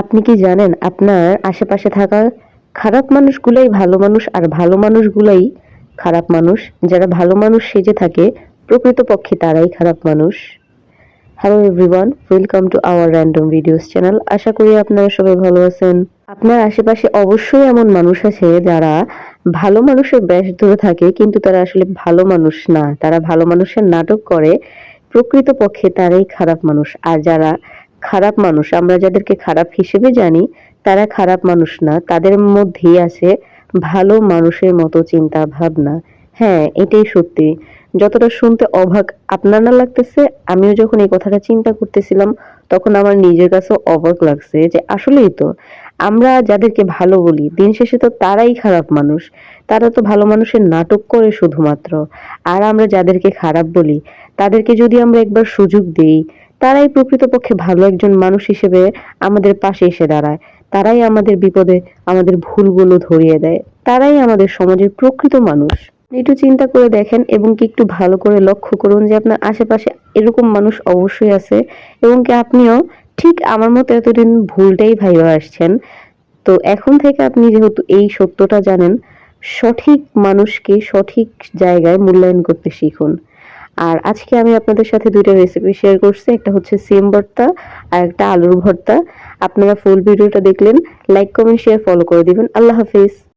আপনি কি জানেন আপনার আশেপাশে থাকা খারাপ মানুষগুলাই ভালো মানুষ আর ভালো মানুষগুলাই খারাপ মানুষ? যারা ভালো মানুষ সেজে থাকে, প্রকৃতপক্ষে তারাই খারাপ মানুষ। Hello everyone welcome to our random videos channel আশা করি আপনারা সবাই ভালো আছেন। আপনার আশেপাশে অবশ্যই এমন মানুষ আছে যারা ভালো মানুষের বেশ ধরে থাকে, কিন্তু তারা আসলে ভালো মানুষ না। তারা ভালো মানুষের নাটক করে, প্রকৃতপক্ষে তারাই খারাপ মানুষ। আর যারা খারাপ মানুষ, আমরা যাদেরকে খারাপ হিসেবে জানি, তারা খারাপ মানুষ না, তাদের মধ্যেই আছে ভালো মানুষের মতো চিন্তা ভাবনা। হ্যাঁ এটাই সত্যি। যতটা শুনতে অবাক আপনার না লাগতেছে, আমিও যখন এই কথাটা চিন্তা করতেছিলাম, তখন আমার নিজের কাছেও অবাক লাগছে যে আসলেই তো, আমরা যাদেরকে ভালো বলি, দিন শেষে তো তারাই খারাপ মানুষ। তারা তো ভালো মানুষের নাটক করে শুধুমাত্র। আর আমরা যাদেরকে খারাপ বলি, তাদেরকে যদি আমরা একবার সুযোগ দিই তারাই প্রকৃতপক্ষে ভালো একজন মানুষ হিসেবে আমাদের পাশে এসে দাঁড়ায়। তারাই আমাদের বিপদে, আমাদের ভুলগুলো ধরিয়ে দেয়। তারাই আমাদের সমাজের প্রকৃত মানুষ। একটু চিন্তা করে দেখেন এবং কি একটু ভালো করে লক্ষ্য করুন যে আপনার আশেপাশে এরকম মানুষ অবশ্যই আছে এবং কি আপনিও ঠিক আমার মতো এতদিন ভুলটাই ভাইবা আসছেন। তো এখন থেকে আপনি যেহেতু এই সত্যটা জানেন, সঠিক মানুষকে সঠিক জায়গায় মূল্যায়ন করতে শিখুন। আর আজকে আমি আপনাদের সাথে দুইটা রেসিপি শেয়ার করছি, একটা হচ্ছে সিম ভর্তা আর একটা আলুর ভর্তা। আপনারা ফুল ভিডিওটা দেখলেন লাইক কমেন্ট শেয়ার ফলো করে দিবেন। আল্লাহ হাফিজ।